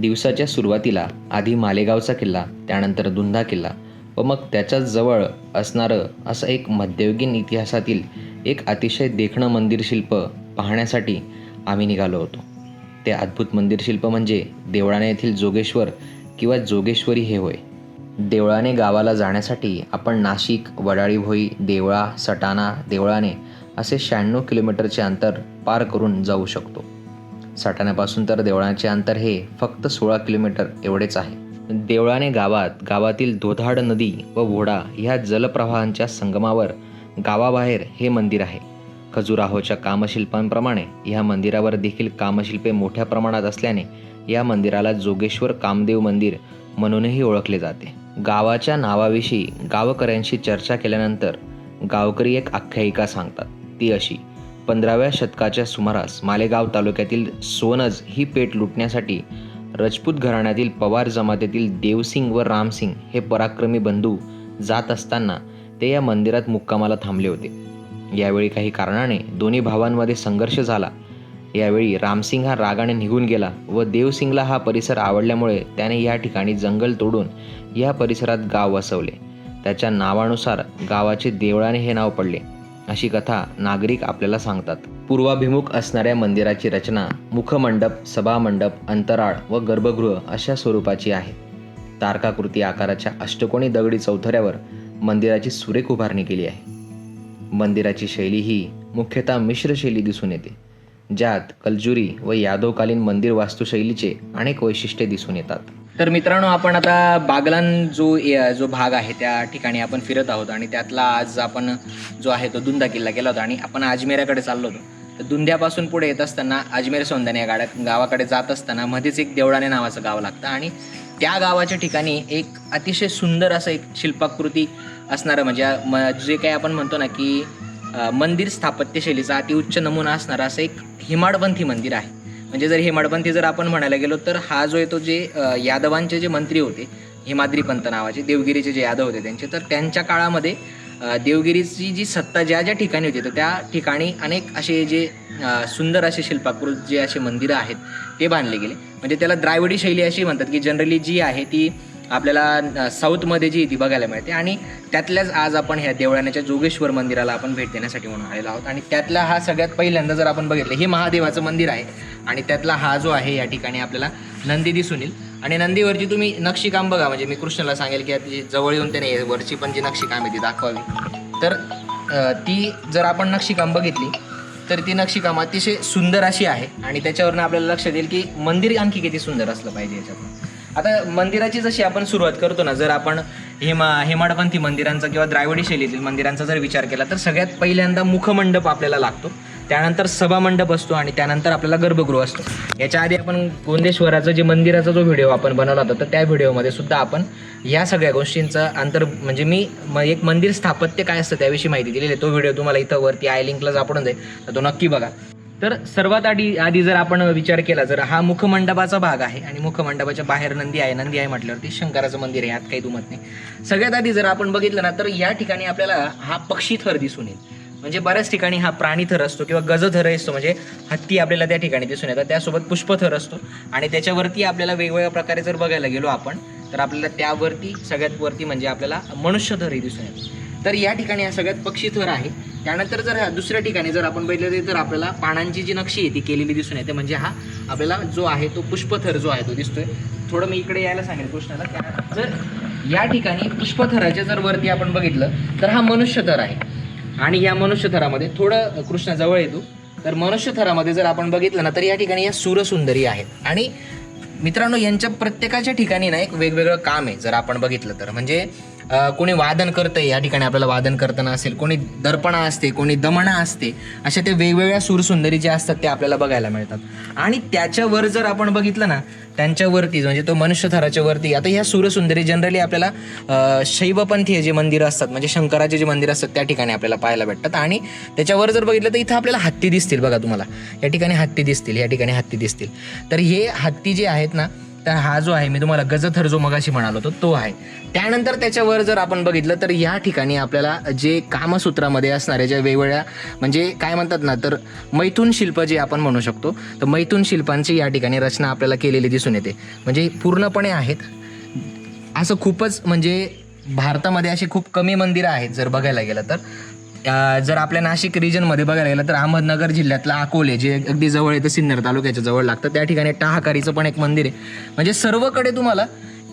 दिवसाच्या सुरुवातीला आधी मालेगावचा किल्ला त्यानंतर दुंधा किल्ला व मग त्याच्याच जवळ असणारं असं एक मध्ययुगीन इतिहासातील एक अतिशय देखणं मंदिर शिल्प पाहण्यासाठी आम्ही निघालो होतो. ते अद्भुत मंदिर शिल्प म्हणजे देवळाणे येथील जोगेश्वर किंवा जोगेश्वरी हे होय. देवळाने गावाला जाण्यासाठी आपण नाशिक वडाळी भोई देवळा सटाणा देवळाने असे शहाण्णव किलोमीटरचे अंतर पार करून जाऊ शकतो. साठाण्यापासून तर देवळाचे अंतर हे फक्त सोळा किलोमीटर एवढेच आहे. देवळाने गावात गावातील धोधाड नदी व वोडा ह्या जलप्रवाहांच्या संगमावर गावाबाहेर हे मंदिर आहे. खजुराहोच्या कामशिल्पांप्रमाणे ह्या मंदिरावर देखील कामशिल्पे मोठ्या प्रमाणात असल्याने या मंदिराला जोगेश्वर कामदेव मंदिर म्हणूनही ओळखले जाते. गावाच्या नावाविषयी गावकऱ्यांशी चर्चा केल्यानंतर गावकरी एक आख्यायिका सांगतात. ती अशी पंधराव्या शतकाच्या सुमारास मालेगाव तालुक्यातील सोनज ही पेठ लुटण्यासाठी रजपूत घराण्यातील पवार जमातीतील देवसिंग व रामसिंग हे पराक्रमी बंधू जात असताना ते या मंदिरात मुक्कामाला थांबले होते. यावेळी काही कारणाने दोन्ही भावांमध्ये संघर्ष झाला. यावेळी रामसिंग हा रागाने निघून गेला व देवसिंगला हा परिसर आवडल्यामुळे त्याने या ठिकाणी जंगल तोडून या परिसरात गाव वसवले. त्याच्या नावानुसार गावाचे देवळाने हे नाव पडले. अशी कथा नागरिक आपल्याला सांगतात. पूर्वाभिमुख असणाऱ्या मंदिराची रचना मुखमंडप सभामंडप अंतराळ व गर्भगृह अशा स्वरूपाची आहे. तारकाकृती आकाराच्या अष्टकोनी दगडी चौथऱ्यावर मंदिराची सुरेख उभारणी केली आहे. मंदिराची शैली ही मुख्यतः मिश्र शैली दिसून येते ज्यात कलजुरी व यादवकालीन मंदिर वास्तुशैलीचे अनेक वैशिष्ट्ये दिसून येतात. तर मित्रांनो आपण आता बागलान जो ए- जो भाग आहे त्या ठिकाणी आपण फिरत आहोत आणि त्यातला आज आपण जो आहे तो दुंदा किल्ला केला होता आणि आपण अजमेराकडे चाललो होतो. तर दुंद्यापासून पुढे येत असताना अजमेर सौंदर्य या गाड्या गावाकडे जात असताना मध्येच एक देवळाने नावाचं गाव लागतं आणि त्या गावाच्या ठिकाणी एक अतिशय सुंदर असं एक शिल्पाकृती असणारं म्हणजे म- जे काही आपण म्हणतो ना की मंदिर स्थापत्यशैलीचा अतिउच्च नमुना असणारा असं एक हिमाडपंथी मंदिर आहे. म्हणजे जर हेमाडपंथी जर आपण म्हणायला गेलो तर हा जो आहे तो जे यादवांचे जे मंत्री होते हिमाद्री पंत नावाचे देवगिरीचे जे यादव होते त्यांचे तर त्यांच्या काळामध्ये देवगिरीची जी सत्ता ज्या ज्या ठिकाणी होती तर त्या ठिकाणी अनेक असे जे सुंदर असे शिल्पाकृत जे असे मंदिरं आहेत ते बांधले गेले. म्हणजे त्याला द्राविडी शैली अशी म्हणतात की जनरली जी आहे ती आपल्याला साऊथमध्ये जी ती बघायला मिळते आणि त्यातल्याच आज आपण ह्या देवळाण्याच्या जोगेश्वर मंदिराला आपण भेट देण्यासाठी म्हणून आलेलो आहोत. आणि त्यातला हा सगळ्यात पहिल्यांदा जर आपण बघितलं हे महादेवाचं मंदिर आहे आणि त्यातला हा जो आहे या ठिकाणी आपल्याला नंदी दिसून येईल. आणि नंदीवरची तुम्ही नक्षीकाम बघा म्हणजे मी कृष्णाला सांगेल की ती जवळ येऊन त्याने वरची पण जी नक्षीकाम आहे ती दाखवावी. तर ती जर आपण नक्षीकाम बघितली तर ती नक्षीकाम अतिशय सुंदर अशी आहे. आणि त्याच्यावरनं आपल्याला लक्षात येईल की मंदिर आणखी किती सुंदर असलं पाहिजे याच्यातून. आता मंदिराची जशी आपण सुरुवात करतो ना जर आपण हेमा हेमाडपंथी मंदिरांचा किंवा द्राविडी शैलीतील मंदिरांचा जर विचार केला तर सगळ्यात पहिल्यांदा मुखमंडप आपल्याला लागतो. त्यानंतर सभामंडप असतो आणि त्यानंतर आपल्याला गर्भगृह असतो. याच्या आधी आपण गोंदेश्वराचं जे मंदिराचा जो व्हिडिओ आपण बनवला होता तर त्या व्हिडिओमध्ये सुद्धा आपण या सगळ्या गोष्टींचा अंतर म्हणजे मी म- एक मंदिर स्थापत्य काय असतं त्याविषयी माहिती दिलेली आहे. तो व्हिडिओ तुम्हाला इथं वरती आय लिंकला सापडून जाईल. तर तो नक्की बघा. तर सर्वात आधी आधी जर आपण विचार केला जर हा मुखमंडपाचा भाग आहे आणि मुखमंडपाच्या बाहेर नंदी आहे नंदी आहे म्हटल्यावरती शंकराचं मंदिर आहे यात काही दुमत नाही. सगळ्यात आधी जर आपण बघितलं ना तर या ठिकाणी आपल्याला हा पक्षी थर दिसून येईल. म्हणजे बऱ्याच ठिकाणी हा प्राणी थर असतो किंवा गजथर असतो म्हणजे हत्ती आपल्याला त्या ठिकाणी दिसून येतात. त्यासोबत पुष्प थर असतो. आणि त्याच्यावरती आपल्याला वेगवेगळ्या प्रकारे जर बघायला गेलो आपण तर आपल्याला त्यावरती सगळ्यात वरती म्हणजे आपल्याला मनुष्य थरही दिसून येतो तर या ठिकाणी हा सगळ्यात पक्षी थर आहे. त्यानंतर जर ह्या दुसऱ्या ठिकाणी जर आपण बघितलं तर आपल्याला पानांची जी नक्षी आहे ती केलेली दिसून येते. म्हणजे हा आपल्याला जो आहे तो पुष्पथर जो आहे तो दिसतोय. थोडं मी इकडे यायला सांगेल कृष्णाला. त्या जर या ठिकाणी पुष्पथराच्या जर वरती आपण बघितलं तर हा मनुष्यथर आहे. आणि या मनुष्यथरामध्ये थोडं कृष्णाजवळ येतो. तर मनुष्यथरामध्ये जर आपण बघितलं ना तर या ठिकाणी या सूरसुंदरी आहेत. आणि मित्रांनो यांच्या प्रत्येकाच्या ठिकाणी ना एक वेगवेगळं काम आहे जर आपण बघितलं तर. म्हणजे कोणी वादन करतंय या ठिकाणी आपल्याला वादन करताना असेल. कोणी दर्पणा असते कोणी दमणा असते अशा ते वेगवेगळ्या सूरसुंदरी जे असतात ते आपल्याला बघायला मिळतात. आणि त्याच्यावर जर आपण बघितलं ना त्यांच्यावरती म्हणजे तो मनुष्यथराच्या वरती आता ह्या सूरसुंदरी जनरली आपल्याला शैवपंथीय जे मंदिरं असतात म्हणजे शंकराचे जे मंदिर असतात त्या ठिकाणी आपल्याला पाहायला भेटतात. आणि त्याच्यावर जर बघितलं तर इथं आपल्याला हत्ती दिसतील बघा तुम्हाला. या ठिकाणी हत्ती दिसतील या ठिकाणी हत्ती दिसतील. तर हे हत्ती जे आहेत ना तर हा जो आहे मी तुम्हाला गजथर जो मगाशी म्हणालो होतो तो आहे. त्यानंतर त्याच्यावर जर आपण बघितलं तर या ठिकाणी आपल्याला जे कामसूत्रामध्ये असणाऱ्या ज्या वेगवेगळ्या म्हणजे काय म्हणतात ना तर मैथून शिल्प जे आपण म्हणू शकतो तर मैथून शिल्पांची या ठिकाणी रचना आपल्याला केलेली दिसून येते. म्हणजे पूर्णपणे आहेत. असं खूपच म्हणजे भारतामध्ये अशी खूप कमी मंदिरं आहेत जर बघायला गेलं तर. जर आपल्या नाशिक रिजनमध्ये बघायला गेलं तर अहमदनगर जिल्ह्यातलं अकोले जे अगदी जवळ येतं सिन्नर तालुक्याच्या जवळ लागतं त्या ठिकाणी टाहाकारीचं पण एक मंदिर आहे. म्हणजे सर्वकडे तुम्हाला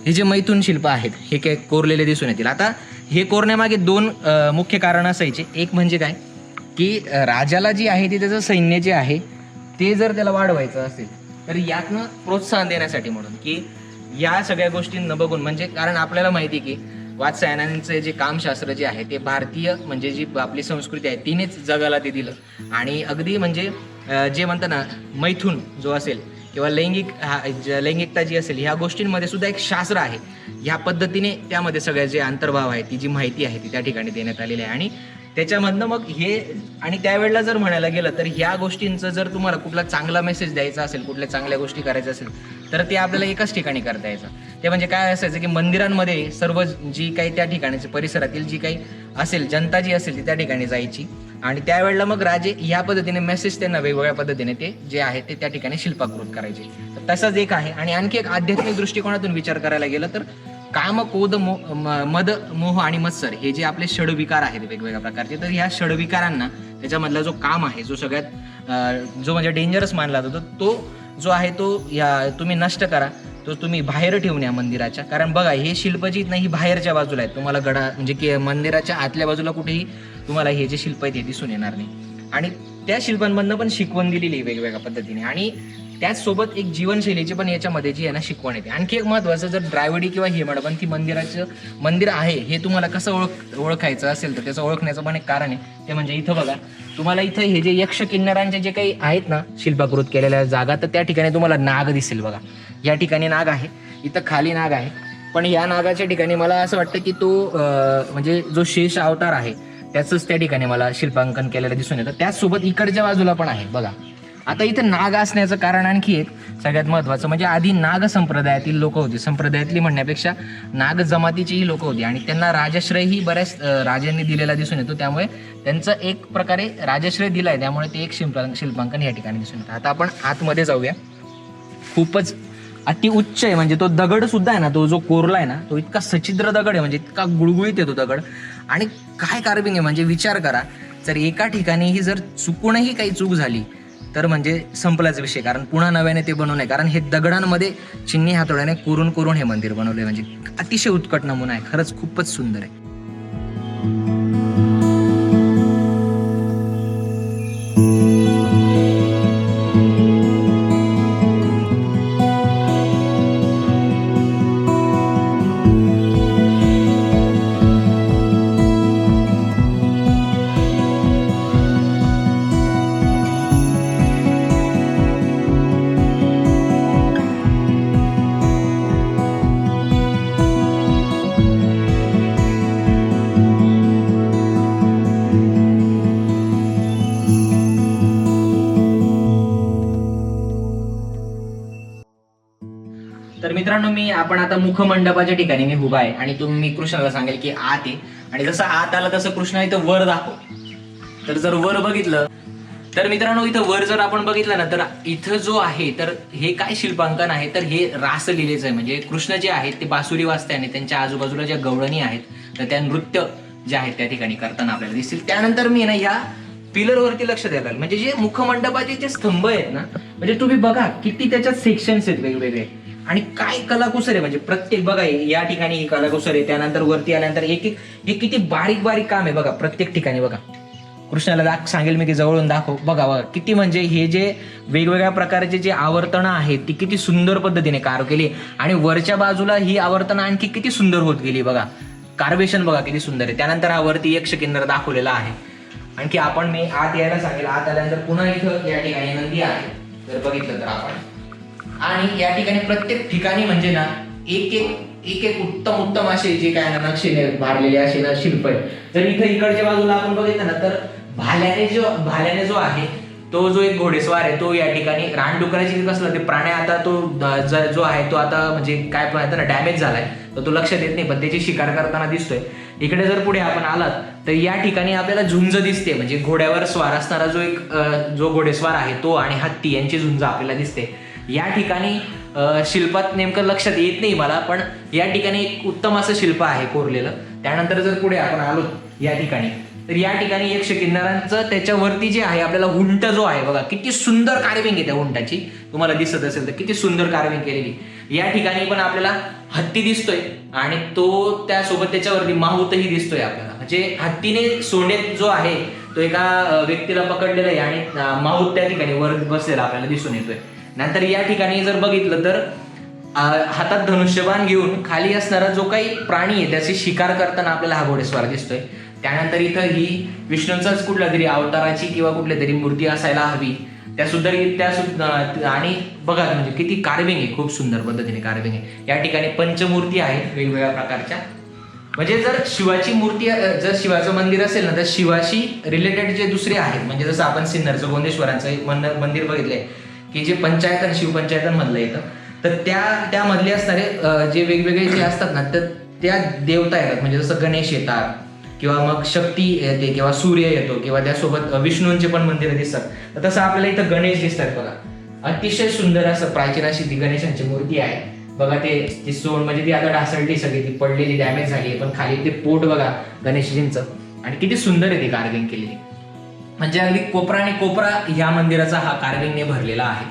हे जे मैथून शिल्प आहेत हे काय कोरलेले दिसून येतील. आता हे कोरण्यामागे दोन मुख्य कारण असायचे. एक म्हणजे काय? की राजाला जी आहे ती त्याचं सैन्य जे आहे ते जर त्याला वाढवायचं असेल तर यातनं प्रोत्साहन देण्यासाठी म्हणून की या सगळ्या गोष्टींना बघून म्हणजे कारण आपल्याला माहिती आहे की वात्सायनांचे जे कामशास्त्र जे आहे ते भारतीय म्हणजे जी आपली संस्कृती आहे तिनेच जगाला ते दिलं. आणि अगदी म्हणजे जे म्हणतात ना मैथून जो असेल किंवा लैंगिक हा ज- लैंगिकता जी असेल ह्या गोष्टींमध्ये सुद्धा एक शास्त्र आहे. ह्या पद्धतीने त्यामध्ये सगळ्या जे अंतर्भाव आहे ती जी माहिती आहे ती त्या ठिकाणी देण्यात आलेली आहे. आणि त्याच्यामधनं मग हे आणि त्यावेळेला जर म्हणायला गेलं तर ह्या गोष्टींचं जर तुम्हाला कुठला चांगला मेसेज द्यायचा असेल कुठल्या चांगल्या गोष्टी करायच्या असेल तर ते आपल्याला एकाच ठिकाणी करता यायचं. ते म्हणजे काय असायचं की मंदिरांमध्ये सर्व जी काही त्या ठिकाणीचे परिसरातील जी काही असेल जनता जी असेल ती त्या ठिकाणी जायची. आणि त्यावेळेला मग राजे या पद्धतीने मेसेज त्यांना वेगवेगळ्या पद्धतीने ते जे आहे ते त्या ठिकाणी शिल्पाकृत करायचे. तर तसंच एक आहे. आणि आणखी एक आध्यात्मिक दृष्टिकोनातून विचार करायला गेलं तर काम कोद मो म- मद मोह आणि मत्सर हे जे आपले षडविकार आहेत वेगवेगळ्या प्रकारचे तर ह्या षडविकारांना त्याच्यामधला जो काम आहे जो सगळ्यात जो म्हणजे डेंजरस मानला जातो तो जो आहे तो या तुम्ही नष्ट करा. तो तुम्ही बाहेर ठेवून या मंदिराच्या. कारण बघा हे शिल्प जी नाही ही बाहेरच्या बाजूला आहेत. तुम्हाला गडा म्हणजे की मंदिराच्या आतल्या बाजूला कुठेही तुम्हाला हे जे शिल्प आहेत हे दिसून येणार नाही. आणि त्या शिल्पांमधनं पण शिकवण दिलेली वेगवेगळ्या पद्धतीने. आणि त्याचसोबत एक जीवनशैलीची पण याच्यामध्ये जी आहे ना शिकवण येते. आणखी एक महत्वाचं जर द्राविडी किंवा हेमडपंथी मंदिराचं मंदिर आहे हे तुम्हाला कसं ओळख ओळखायचं असेल तर त्याचं ओळखण्याचं पण एक कारण आहे. ते म्हणजे इथं बघा तुम्हाला इथं हे जे यक्ष किन्नरांचे जे काही आहेत ना शिल्पाकृत केलेल्या जागा तर त्या ठिकाणी तुम्हाला नाग दिसेल बघा. या ठिकाणी नाग आहे इथं खाली नाग आहे. पण या नागाच्या ठिकाणी मला असं वाटतं की तो म्हणजे जो शेष अवतार आहे त्याचंच त्या ठिकाणी मला शिल्पांकन केलेलं दिसून येतं. त्याचसोबत इकडच्या बाजूला पण आहे बघा. आता इथं नाग असण्याचं कारण आणखी एक सगळ्यात महत्वाचं म्हणजे आधी नाग संप्रदायातील लोक होती. संप्रदायातली म्हणण्यापेक्षा नाग जमातीचीही लोक होती आणि त्यांना राजश्रयही बऱ्याच राजांनी दिलेला दिसून येतो. त्यामुळे त्यांचं एक प्रकारे राजश्रय दिलाय. त्यामुळे ते एक शिल्पा शिल्पांकन या ठिकाणी दिसून येतं. आता आपण आतमध्ये जाऊया. खूपच अति उच्च आहे. म्हणजे तो दगड सुद्धा आहे ना तो जो कोरला आहे ना तो इतका सचिद्र दगड आहे. म्हणजे इतका गुळगुळीत येतो दगड. आणि काय कार्विंग आहे? म्हणजे विचार करा जर एका ठिकाणीही जर चुकूनही काही चूक झाली तर म्हणजे संपलाच विषय कारण पुन्हा नव्याने ते बनवू नये. कारण हे दगडांमध्ये चिन्नी हातोड्याने कोरून कोरून हे मंदिर बनवले म्हणजे अतिशय उत्कट नमुना आहे. खरंच खूपच सुंदर आहे. मित्रांनो मी आपण आता मुखमंडपाच्या ठिकाणी मी उभा आहे आणि तुम्ही कृष्णाला सांगेल की आत आहे. आणि जसं आत आला तसं कृष्ण इथं वर दाखव. तर जर वर बघितलं तर मित्रांनो इथं वर जर आपण बघितलं ना तर इथं जो आहे तर हे काय शिल्पांकन आहे? तर हे रास लिहिलेचं आहे. म्हणजे कृष्ण जे आहेत ते बासुरी वाजते आणि त्यांच्या आजूबाजूला ज्या गवळणी आहेत तर त्या नृत्य जे आहेत त्या ठिकाणी करताना आपल्याला दिसतील. त्यानंतर मी ना ह्या पिलर वरती लक्ष द्यायला म्हणजे जे मुखमंडपाचे जे स्तंभ आहेत ना म्हणजे तुम्ही बघा किती त्याच्यात सेक्शन्स आहेत वेगवेगळे. आणि काय कलाकुसर आहे म्हणजे प्रत्येक बघा या ठिकाणी ही कलाकुसर आहे त्यानंतर वरती आल्यानंतर एक एक हे किती बारीक बारीक काम आहे बघा प्रत्येक ठिकाणी बघा. कृष्णाला दाख सांगेल मी की जवळून दाखव. बघा बघा किती म्हणजे हे जे वेगवेगळ्या प्रकारचे जे आवर्तनं आहेत ती किती सुंदर पद्धतीने कार केली. आणि वरच्या बाजूला ही आवर्तनं आणखी किती सुंदर होत गेली बघा. कार्वेशन बघा किती सुंदर आहे. त्यानंतर हा वरती यक्ष किन्नर दाखवलेला आहे. आणखी आपण मी आत यायला सांगेल. आत आल्यानंतर पुन्हा इथं या ठिकाणी नंदी आहे. जर बघितलं तर आपण. आणि या ठिकाणी प्रत्येक ठिकाणी म्हणजे ना एक एक एक एक उत्तम उत्तम असे जे काय ना नक्षीने मारलेले असे ना शिल्प आहे जर इथं इकडच्या बाजूला आपण बघितलं ना तर भाल्याने जो भाल्याने जो आहे तो जो एक घोडेस्वार आहे तो या ठिकाणी रानडुकराची कसलं ते प्राणी आता तो जो आहे तो आता म्हणजे काय म्हणतात ना डॅमेज झालाय. तर तो लक्षात येत नाही पण त्याची शिकार करताना दिसतोय. इकडे जर पुढे आपण आलात तर या ठिकाणी आपल्याला झुंज दिसते. म्हणजे घोड्यावर स्वार असणारा जो एक जो घोडेस्वार आहे तो आणि हत्ती यांची झुंज आपल्याला दिसते. या ठिकाणी शिल्पात नेमकं लक्षात येत नाही मला पण या ठिकाणी एक उत्तम असं शिल्प आहे कोरलेलं. त्यानंतर जर पुढे आपण आलो या ठिकाणी तर या ठिकाणी यक्ष किन्नरांचं त्याच्यावरती जे आहे आपल्याला उंट जो आहे बघा किती सुंदर कार्विंग आहे त्या हुंटाची. तुम्हाला दिसत असेल तर किती सुंदर कार्विंग केलेली. या ठिकाणी पण आपल्याला हत्ती दिसतोय आणि तो त्यासोबत त्याच्यावरती माहूतही दिसतोय आपल्याला. म्हणजे हत्तीने सोंडेत जो आहे तो एका व्यक्तीला पकडलेला आहे आणि माहूत त्या ठिकाणी वर बसलेला आपल्याला दिसून येतोय. नंतर या ठिकाणी जर बघितलं तर हातात धनुष्यबाण घेऊन खाली असणारा जो काही प्राणी आहे त्याची शिकार करताना आपल्याला हा घोडेस्वार दिसतोय. त्यानंतर इथं ही विष्णूंचाच कुठल्या तरी अवताराची किंवा कुठल्या तरी मूर्ती असायला हवी. त्या सुद्धा त्या सुद्धा आणि बघा म्हणजे किती कार्विंग आहे खूप सुंदर पद्धतीने कार्विंग आहे. या ठिकाणी पंचमूर्ती आहेत वेगवेगळ्या प्रकारच्या. म्हणजे जर शिवाची मूर्ती जर शिवाचं मंदिर असेल ना तर शिवाशी रिलेटेड जे दुसरे आहेत म्हणजे जसं आपण सिन्नरचं गोंदेश्वरांचं एक मंदिर बघितलंय. की जे पंचायत शिवपंचायतन मधलं येतं तर त्या त्यामधले असणारे जे वेगवेगळे जे असतात ना तर त्या देवता येतात. म्हणजे जसं गणेश येतात किंवा मग शक्ती येते किंवा सूर्य येतो किंवा त्यासोबत विष्णूंचे पण मंदिरं दिसतात. तर तसं आपल्याला इथं गणेश दिसतात बघा. अतिशय सुंदर असं प्राचीन अशी ती गणेशांची मूर्ती आहे. बघा ते ती सोन म्हणजे ती आता ढासळली सगळी ती पडलेली डॅमेज झाली आहे पण खाली ते पोट बघा गणेशजींचं. आणि किती सुंदर आहे ती कार्विंग केलेली. म्हणजे अगदी कोपरा आणि कोपरा या मंदिराचा हा कार्विंगने भरलेला आहे.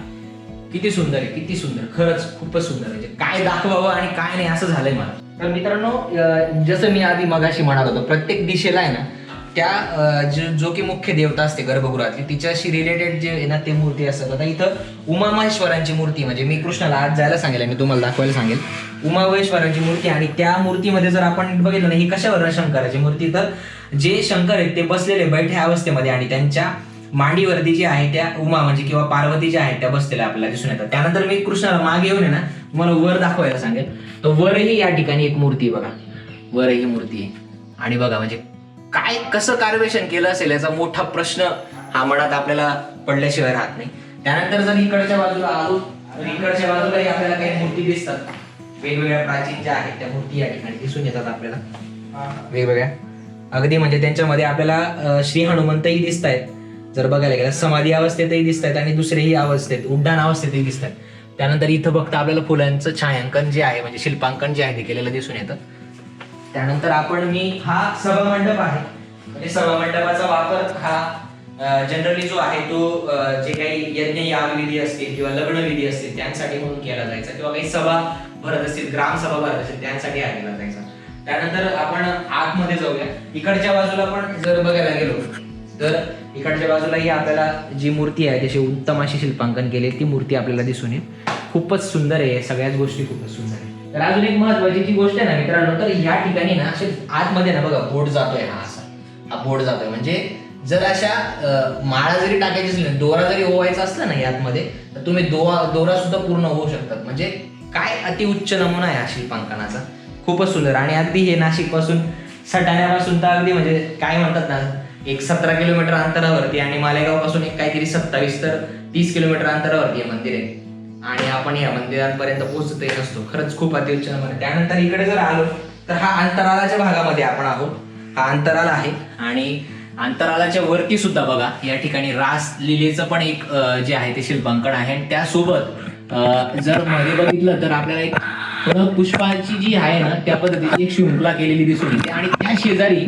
किती सुंदर आहे किती सुंदर. खरंच खूपच सुंदर आहे. म्हणजे काय दाखवावं आणि काय नाही असं झालंय मला. तर मित्रांनो जसं मी आधी मगाशी म्हणाल होतो प्रत्येक दिशेला आहे ना त्या जो- जो की मुख्य देवता असते गर्भगृहातली तिच्याशी रिलेटेड जे आहे ना ते मूर्ती असतात आता इथं उमामहेश्वरांची मूर्ती म्हणजे मी कृष्णाला आज जायला सांगेल मी तुम्हाला दाखवायला सांगेल. उमामहेश्वरांची मूर्ती आणि त्या मूर्तीमध्ये जर आपण बघितलं ना ही कशावर शंकराची मूर्ती? तर जे शंकर आहेत ते बसलेले बैठ्या अवस्थेमध्ये आणि त्यांच्या मांडीवरती जे आहे त्या उमा म्हणजे किंवा पार्वती ज्या आहेत त्या बसलेल्या आपल्याला दिसून येतात. त्यानंतर मी कृष्णाला मागे येऊन आहे ना तुम्हाला वर दाखवायला सांगेल. तर वरही या ठिकाणी एक मूर्ती बघा बघा. वरही मूर्ती आहे. आणि बघा म्हणजे काय कसं कार्वेशन केलं असेल याचा मोठा प्रश्न हा मनात आपल्याला पडल्याशिवाय राहत नाही. त्यानंतर जर इकडच्या बाजूला आलो तर इकडच्या बाजूलाही आपल्याला काही मूर्ती दिसतात. वेगवेगळ्या प्राचीन ज्या आहेत त्या मूर्ती या ठिकाणी दिसून येतात आपल्याला. वेगवेगळ्या. अगदी म्हणजे त्यांच्यामध्ये आपल्याला श्री हनुमंतही दिसत आहेत जर बघायला गेलं समाधी अवस्थेतही दिसत आहेत आणि दुसरेही अवस्थेत उड्डाण अवस्थेतही दिसत आहेत त्यानंतर इथं फक्त आपल्याला फुलांचं छायांकन जे आहे म्हणजे शिल्पांकन जे आहे ते केलेलं दिसून येतं. त्यानंतर आपण मी हा सभामंडप आहे. म्हणजे सभामंडपाचा वापर हा जनरली जो आहे तो जे काही यज्ञ याग विधी असतील किंवा लग्न विधी असतील त्यांसाठी म्हणून केला जायचा किंवा काही सभा भरत असतील ग्रामसभा भरत असतील त्यांसाठी हा केला जायचा. त्यानंतर आपण आतमध्ये जाऊया. इकडच्या बाजूला पण जर बघायला गेलो तर इकडच्या बाजूला ही आपल्याला जी मूर्ती आहे त्याची उत्तम अशी शिल्पांकन केले ती मूर्ती आपल्याला दिसून येईल. खूपच सुंदर आहे सगळ्याच गोष्टी खूपच सुंदर आहे तर अजून एक महत्वाची जी गोष्ट आहे ना मित्रांनो तर या ठिकाणी ना असे आतमध्ये ना बघा बोट जातोय हा असा. हा बोट जातोय. म्हणजे जर अशा माळा जरी टाकायची असली दोरा जरी ओवायचा असला ना यातमध्ये तर तुम्ही दोरा दोरा सुद्धा पूर्ण होऊ शकतात. म्हणजे काय अतिउच्च नमुना आहे हा शिल्पांकनाचा. खूपच सुंदर. आणि अगदी हे नाशिकपासून सटाण्यापासून तर अगदी म्हणजे काय म्हणतात ना एक सतरा किलोमीटर अंतरावरती आणि मालेगावपासून एक काहीतरी सत्तावीस तर तीस किलोमीटर अंतरावरती हे मंदिर आहे. आणि आपण या मंदिरांपर्यंत पोहोचतही नसतो. खरंच खूप अतिउच्च मन त्यानंतर इकडे जर आलो तर हा अंतराळाच्या भागामध्ये आपण आहोत. हा अंतराल आहे. आणि अंतरालाच्या वरती सुद्धा बघा या ठिकाणी रास लिलेचं पण एक जे आहे ते शिल्पांकन आहे. आणि त्यासोबत जर मध्ये बघितलं तर आपल्याला एक पुष्पाची जी आहे ना त्या पद्धतीची एक शृंखला केलेली दिसून येते. आणि त्या शेजारी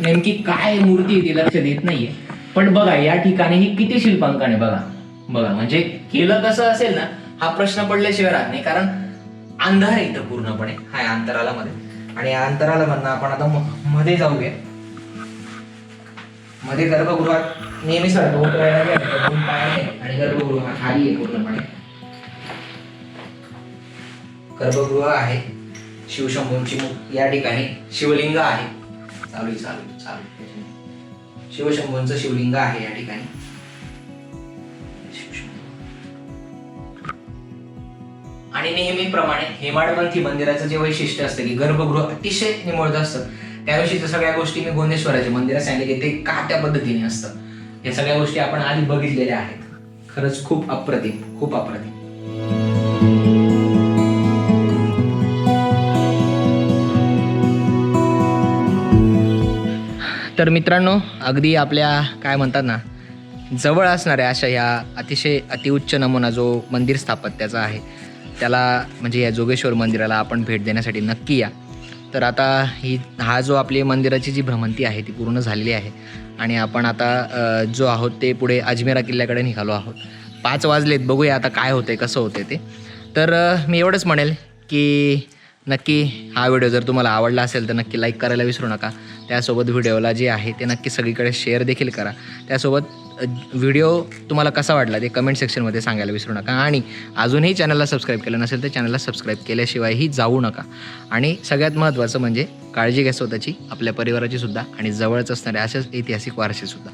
नेमकी काय मूर्ती आहे ती लक्षात नाहीये. पण बघा या ठिकाणी ही किती शिल्पांकन आहे बघा. बघा म्हणजे केलं कसं असेल ना हा प्रश्न पडल्याशिवाय राहत नाही. कारण अंधार आहे इथं पूर्णपणे. हा या अंतरालामध्ये. आणि या अंतराला म्हणणं आपण आता मध्ये जाऊया. मध्ये गर्भगृहात नेहमी सारखं दोन पाय आहे आणि गर्भगृह खाली आहे पूर्णपणे. गर्भगृह आहे. शिवशंभूंची या ठिकाणी शिवलिंग आहे. चालू आहे, चालू आहे, चालू शिवशंभूंचं शिवलिंग आहे या ठिकाणी. आणि नेहमीप्रमाणे हेमाडपंथी मंदिराचं जे वैशिष्ट्य असतं की गर्भगृह अतिशय निमळत असतं त्याविषयीच्या सगळ्या गोष्टी मी गोंदेश्वराच्या मंदिरात सांगितले ते का त्या पद्धतीने असतं. या सगळ्या गोष्टी आपण आधी बघितलेल्या आहेत. खरंच खूप अप्रतिम खूप अप्रतिम. तर मित्रांनो अगदी आपल्या काय म्हणतात ना जवळ असणाऱ्या अशा ह्या अतिशय अतिउच्च नमुना जो मंदिर स्थापत्याचा आहे त्याला म्हणजे या जोगेश्वर मंदिराला आपण भेट देण्यासाठी नक्की या. तर आता ही हा जो आपली मंदिराची जी भ्रमंती आहे ती पूर्ण झालेली आहे. आणि आपण आता जो आहोत ते पुढे अजमेरा किल्ल्याकडे निघालो आहोत. पाच वाजलेत बघूया आता काय होते कसं होते ते. तर मी एवढंच म्हणेल की नक्की हा व्हिडिओ जर तुम्हाला आवडला असेल तर नक्की लाईक करायला विसरू नका. त्यासोबत व्हिडिओला जे आहे ते नक्की सगळीकडे शेअर देखील करा. त्यासोबत व्हिडिओ तुम्हाला कसा वाटला ते कमेंट सेक्शनमध्ये सांगायला विसरू नका. आणि अजूनही चॅनलला सबस्क्राईब केलं नसेल तर चॅनलला सबस्क्राईब केल्याशिवायही जाऊ नका. आणि सगळ्यात महत्त्वाचं म्हणजे काळजी घ्या स्वतःची आपल्या परिवाराची सुद्धा आणि जवळच असणाऱ्या अशाच ऐतिहासिक वारसेसुद्धा